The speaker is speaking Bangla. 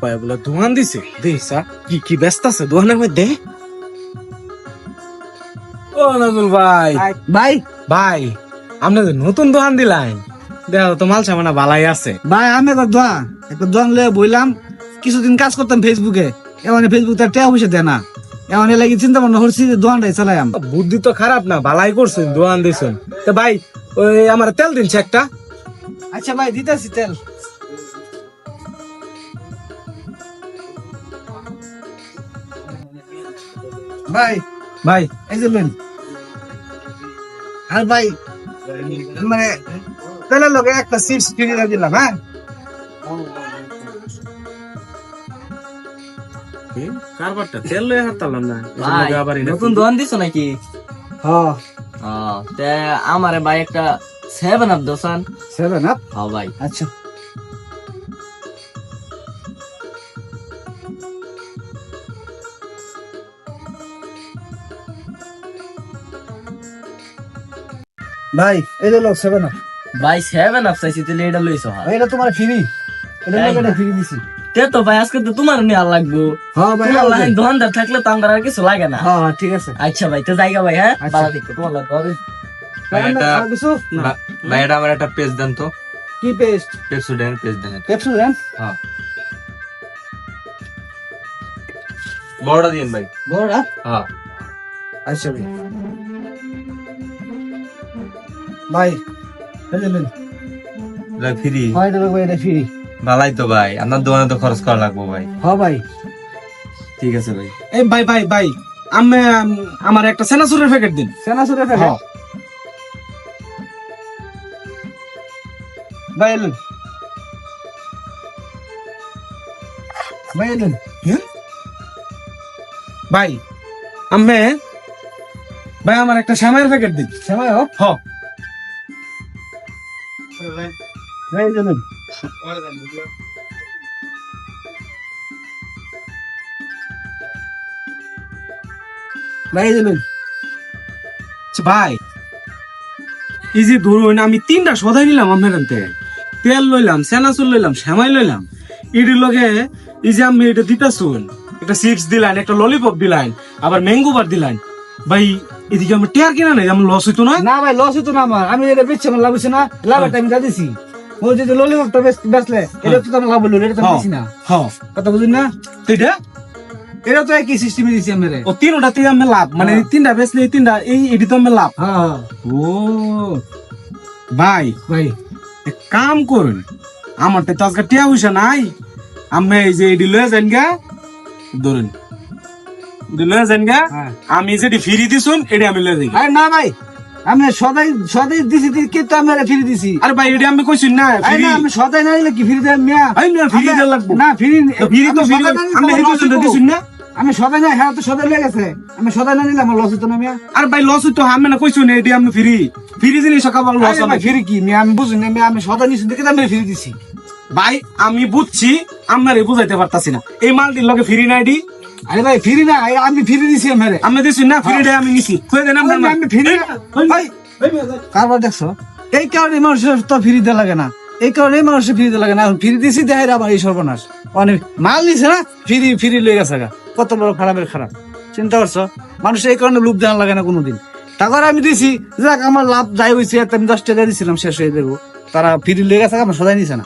বলে দোকান দিছে। কি কি ব্যস্ত আছে? দোকানের মধ্যে ও ভাই। ভাই। ভাই। আপনি তো নতুন দোকান দেখো তো মাল সামানা বালাই আছে। ভাই আমি একবার দোয়ান লয়ে বইলাম কিছুদিন কাজ করতাম ফেসবুকে এমন ফেসবুক তার টেয়া পয়সা দেয় না। এমন লাগি চিন্তা ভাবনা করছি যে দোয়ানটাই চালাইম বুদ্ধি তো খারাপ না বালাই করছেন দোকান দিছেন। তো ভাই ওই আমার তেল দিনছে একটা আচ্ছা ভাই দিতেছি তেল। ভাই ভাই এই যে নেন। আর ভাই মানে তেলের লগে একটা চিপস ফ্রি দিলাম হ্যাঁ? কারবারটা তেল লয়ে হারতালাম না ভাই নতুন দোকান দিছো নাকি? হ্যাঁ। ও তে আমারে ভাই একটা সেভেন আপ দোসান। সেভেন আপ হ্যাঁ ভাই। আচ্ছা। ভাই এই যে লোক সেভেন আপ ভাই সেভেন আপ চাইছি তাহলে এটা লইছো হ্যাঁ। এটা তোমার ফ্রি এটা। লোক ফ্রি দিছি। তে তো ভাই আজকে তো তোমার আর লাগবো। হ্যাঁ ভাই তোমার লাইন দোকানদার থাকলে তো আমার আর কিছু লাগে না। হ্যাঁ ঠিক আছে। আচ্ছা ভাই তো জায়গা ভাই হ্যাঁ? আচ্ছা। ভালো দেখো তোমার লাগবে হবে। ভাই, এটা- ভাই এটা আমার একটা পেজ দেন তো। কি পেস্ট পেপসুডেন্ট পেজ দেন দেন? হ্যাঁ। বড়টা দিন ভাই। বড়টা? হ্যাঁ। আচ্ছা ভাই। ভাই ফ্রি? হয় এটা ভাই এটা ফ্রি। ভালাই তো ভাই আপনার দোকানে তো খরচ করা লাগবো ভাই। হ্যাঁ ভাই। ঠিক আছে ভাই। এই ভাই ভাই ভাই আমি আমার একটা সেনাসুরের প্যাকেট দিন। সেনা সুরে ফেলে হ্যাঁ। ভাই এলেন ভাই এলেন ভাই আমি ভাই আমার একটা শ্যামাইয়ের প্যাকেট দিন। সময় হোক হ ভাই এই যে ধরুন আমি তিনটা সদাই নিলাম আপনার তেল লইলাম সেনাচুর লইলাম শ্যামাই লইলাম। এটির লগে এই যে আমি এটা দিতেছুন একটা চিপস দিলাইন একটা ললিপপ দিলাইন আবার ম্যাঙ্গো বার দিলাইন। ভাই এদিকে আমার টেয়ার কিনা নাই? আমার লস হইতো না? না ভাই লস হতো না আমার। আমি এটা বেচছি আমার লাভ হচ্ছে না। লাভের টাইম যা দিছি। ও যদি ললিপপটা বেচলে এটা তো আমার লাভ হলো এটা তো আমি দিছি না। হ্যাঁ। কথা বুঝুন না? তো এটা এটা তো একই সিস্টেমে দিছি আমি রে। ও তিনটা থেকে আমি লাভ। মানে তিনটা বেচলে এই তিনটা এই এটি তো আমি লাভ। হ্যাঁ হ্যাঁ। ও ভাই ভাই। এক কাম করুন। আমার তো আজকে টিয়া পয়সা নাই। আমি এই যে এটি লয়ে যান গা ধরুন। লয়ে যান গা। হ্যাঁ। আমি যেটি ফিরি দিছুন এটি আমি লয়ে যাই আরে না ভাই আমি সদাই সদাই দিছি দি- কিন্তু আমি ফ্রি দিছি? আরে ভাই এটি আমি কইছি না ফ্রি আমি সদাই না দিলে কি ফ্রি দেব মিয়া? আই না ফ্রি দেওয়া লাগবো। না ফ্রি তো ফ্রি তো ফ্রি। আমি আমার হেতু জন্য দিছুন না। আমি সদাই না হ্যাঁ তো সদাই লেগে গেছে। আমি সদাই না নিলে আমার লস হতো না মিয়া। আর ভাই লস হইতো আমি না কইছি না এটি আমি ফ্রি। ফ্রি জিনিস সকাল লস হবে। ফ্রি কি? মিয়া আমি বুঝুন না মিয়া আমি সদাই নিছি দেখে তো আমি ফ্রি দিছি। ভাই আমি বুঝছি আপনারে বুঝাইতে পারতাছি না। এই মালটির লগে ফ্রি না এটি আরে ভাই ফ্রি না আমি ফ্রি দিছি আমি রে আমি দিছি না ফ্রি আমি নিছি। কই দেন আপনার আমি- ফ্রি ভাই। কারবার দেখছ? এই কারণে মানুষের তো ফ্রি দেওয়া লাগে না। এই কারণে মানুষের ফ্রি দেওয়া লাগে না। ফ্রি দিছি দেয় আবার এই সর্বনাশ। অনেক মাল নিছে না ফ্রি ফ্রি লয়ে গেছে গা। কত বড় খারাপের খারাপ। চিন্তা করছ? মানুষের এই কারণে লুপ দেওয়া লাগে না কোনোদিন। তারপর আমি দিছি যাক আমার লাভ যাই হয়েছে আমি দশ টাকা দিছিলাম শেষ হয়ে দেবো তারা ফ্রি লয়ে গেছে আমার সদাই নিছে না।